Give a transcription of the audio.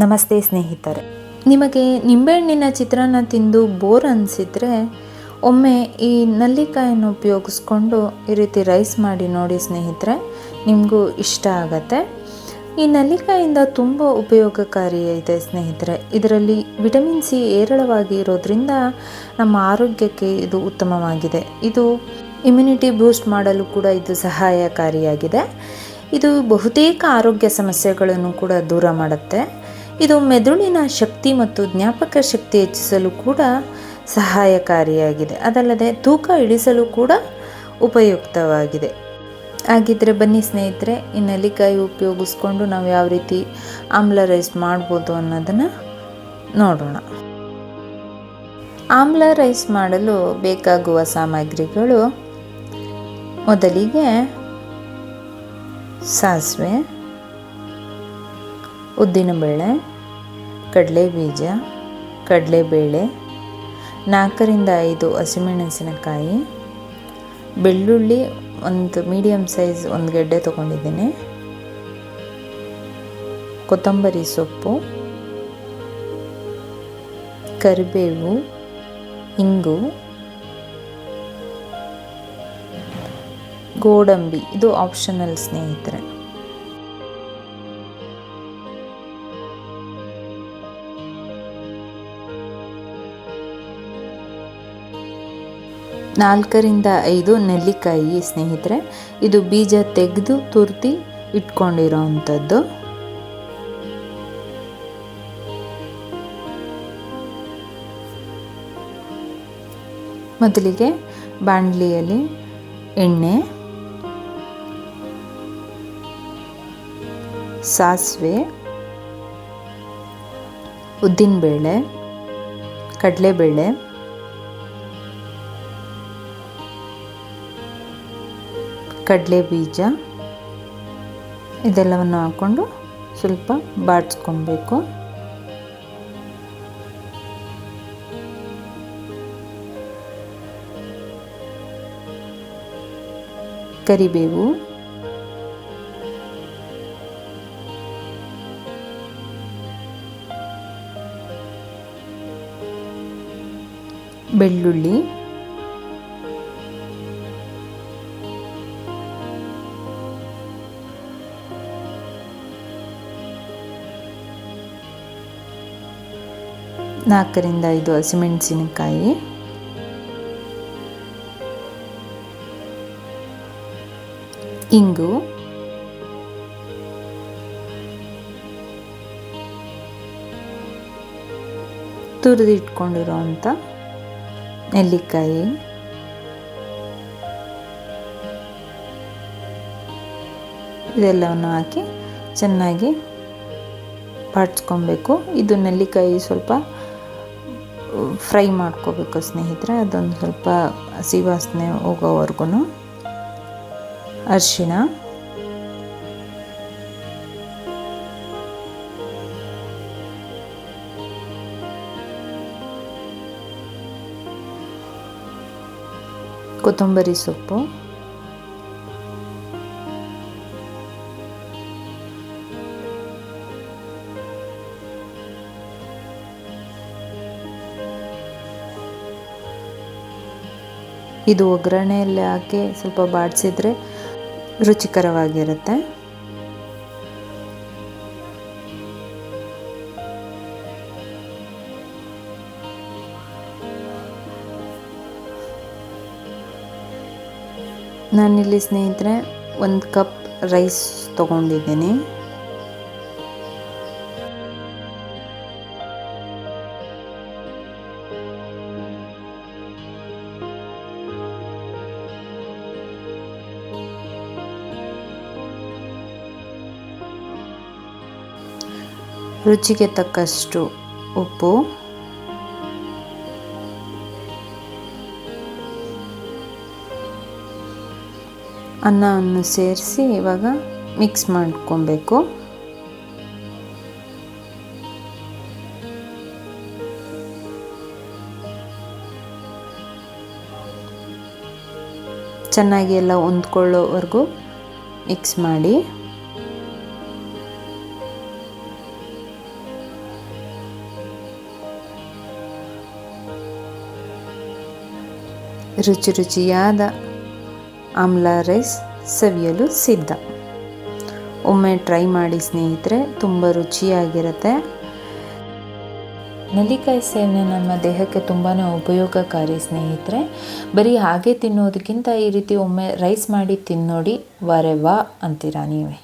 ನಮಸ್ತೆ ಸ್ನೇಹಿತರೆ. ನಿಮಗೆ ನಿಂಬೆಹಣ್ಣಿನ ಚಿತ್ರಾನ್ನ ತಿಂದು ಬೋರ್ ಅನಿಸಿದರೆ ಒಮ್ಮೆ ಈ ನಲ್ಲಿಕಾಯನ್ನು ಉಪಯೋಗಿಸ್ಕೊಂಡು ಈ ರೀತಿ ರೈಸ್ ಮಾಡಿ ನೋಡಿ ಸ್ನೇಹಿತರೆ, ನಿಮಗೂ ಇಷ್ಟ ಆಗತ್ತೆ. ಈ ನಲ್ಲಿಕಾಯಿಂದ ತುಂಬ ಉಪಯೋಗಕಾರಿ ಇದೆ ಸ್ನೇಹಿತರೆ. ಇದರಲ್ಲಿ ವಿಟಮಿನ್ ಸಿ ಹೇರಳವಾಗಿ ಇರೋದ್ರಿಂದ ನಮ್ಮ ಆರೋಗ್ಯಕ್ಕೆ ಇದು ಉತ್ತಮವಾಗಿದೆ. ಇದು ಇಮ್ಯುನಿಟಿ ಬೂಸ್ಟ್ ಮಾಡಲು ಕೂಡ ಇದು ಸಹಾಯಕಾರಿಯಾಗಿದೆ. ಇದು ಬಹುತೇಕ ಆರೋಗ್ಯ ಸಮಸ್ಯೆಗಳನ್ನು ಕೂಡ ದೂರ ಮಾಡುತ್ತೆ. ಇದು ಮೆದುಳಿನ ಶಕ್ತಿ ಮತ್ತು ಜ್ಞಾಪಕ ಶಕ್ತಿ ಹೆಚ್ಚಿಸಲು ಕೂಡ ಸಹಾಯಕಾರಿಯಾಗಿದೆ. ಅದಲ್ಲದೆ ತೂಕ ಇಳಿಸಲು ಕೂಡ ಉಪಯುಕ್ತವಾಗಿದೆ. ಹಾಗಿದ್ರೆ ಬನ್ನಿ ಸ್ನೇಹಿತರೆ, ಈ ನೆಲ್ಲಿಕಾಯಿ ಉಪಯೋಗಿಸ್ಕೊಂಡು ನಾವು ಯಾವ ರೀತಿ ಆಮ್ಲ ರೈಸ್ ಮಾಡ್ಬೋದು ಅನ್ನೋದನ್ನು ನೋಡೋಣ. ಆಮ್ಲ ರೈಸ್ ಮಾಡಲು ಬೇಕಾಗುವ ಸಾಮಗ್ರಿಗಳು ಮೊದಲಿಗೆ ಸಾಸಿವೆ ಉದ್ದಿನಬೇಳೆ ಕಡಲೆಬೀಜ ಕಡಲೆಬೇಳೆ ನಾಲ್ಕರಿಂದ ಐದು ಹಸಿಮೆಣಸಿನಕಾಯಿ, ಬೆಳ್ಳುಳ್ಳಿ ಒಂದು ಮೀಡಿಯಮ್ ಸೈಜ್ ಒಂದು ಗೆಡ್ಡೆ ತೊಗೊಂಡಿದ್ದೀನಿ. ಕೊತ್ತಂಬರಿ ಸೊಪ್ಪು, ಕರಿಬೇವು, ಇಂಗು, ಗೋಡಂಬಿ. ಇದು ಆಪ್ಷನಲ್ ಸ್ನೇಹಿತರೆ. ನಾಲ್ಕರಿಂದ ಐದು ನೆಲ್ಲಿಕಾಯಿ ಸ್ನೇಹಿತರೆ, ಇದು ಬೀಜ ತೆಗೆದು ತುರ್ತಿ ಇಟ್ಕೊಂಡಿರೋ ಅಂಥದ್ದು. ಮೊದಲಿಗೆ ಬಾಣಲಿಯಲ್ಲಿ ಎಣ್ಣೆ, ಸಾಸಿವೆ, ಉದ್ದಿನಬೇಳೆ, ಕಡಲೆಬೇಳೆ ಕಡಲೆ ಬೀಜ. ಇದೆಲ್ಲವನ್ನು ಹಾಕ್ಕೊಂಡು ಸ್ವಲ್ಪ ಬಾಡಿಸ್ಕೊಬೇಕು. ಕರಿಬೇವು. ಬೆಳ್ಳುಳ್ಳಿ. ನಾಲ್ಕರಿಂದ ಐದು ಹಸಿಮೆಣಸಿನಕಾಯಿ. ಇಂಗು. ತುರಿದಿಟ್ಕೊಂಡಿರೋ ಅಂಥ ನೆಲ್ಲಿಕಾಯಿ. ಇದೆಲ್ಲವನ್ನು ಹಾಕಿ ಚೆನ್ನಾಗಿ ಬಾಡ್ಸ್ಕೊಬೇಕು. ಇದು ನೆಲ್ಲಿಕಾಯಿ ಸ್ವಲ್ಪ ಫ್ರೈ ಮಾಡ್ಕೋಬೇಕು ಸ್ನೇಹಿತರೆ ಅದೊಂದು ಸ್ವಲ್ಪ ಹಸಿ ವಾಸನೆ ಹೋಗೋವರೆಗೂ ಅರಿಶಿಣ. ಕೊತ್ತಂಬರಿ ಸೊಪ್ಪು. ಇದು ಒಗ್ಗರಣೆಯಲ್ಲಿ ಹಾಕಿ ಸ್ವಲ್ಪ ಬಾಡಿಸಿದ್ರೆ ರುಚಿಕರವಾಗಿರುತ್ತೆ. ನಾನಿಲ್ಲಿ ಸ್ನೇಹಿತರೆ ಒಂದು ಕಪ್ ರೈಸ್ ತೊಗೊಂಡಿದ್ದೀನಿ. ರುಚಿಗೆ ತಕ್ಕಷ್ಟು ಉಪ್ಪು. ಅನ್ನವನ್ನು ಸೇರಿಸಿ ಇವಾಗ ಮಿಕ್ಸ್ ಮಾಡ್ಕೊಬೇಕು. ಚೆನ್ನಾಗಿ ಎಲ್ಲ ಹೊಂದ್ಕೊಳ್ಳೋವರೆಗೂ ಮಿಕ್ಸ್ ಮಾಡಿ. ರುಚಿ ರುಚಿಯಾದ ಆಮ್ಲ ರೈಸ್ ಸವಿಯಲು ಸಿದ್ಧ. ಒಮ್ಮೆ ಟ್ರೈ ಮಾಡಿ ಸ್ನೇಹಿತರೆ, ತುಂಬ ರುಚಿಯಾಗಿರುತ್ತೆ. ನೆಲ್ಲಿಕಾಯಿ ಸೇವನೆ ನಮ್ಮ ದೇಹಕ್ಕೆ ತುಂಬಾ ಉಪಯೋಗಕಾರಿ ಸ್ನೇಹಿತರೆ. ಬರೀ ಹಾಗೆ ತಿನ್ನೋದಕ್ಕಿಂತ ಈ ರೀತಿ ಒಮ್ಮೆ ರೈಸ್ ಮಾಡಿ ತಿನ್ನೋಡಿ, ವಾರೆ ವಾ ಅಂತೀರಾ ನೀವೇ?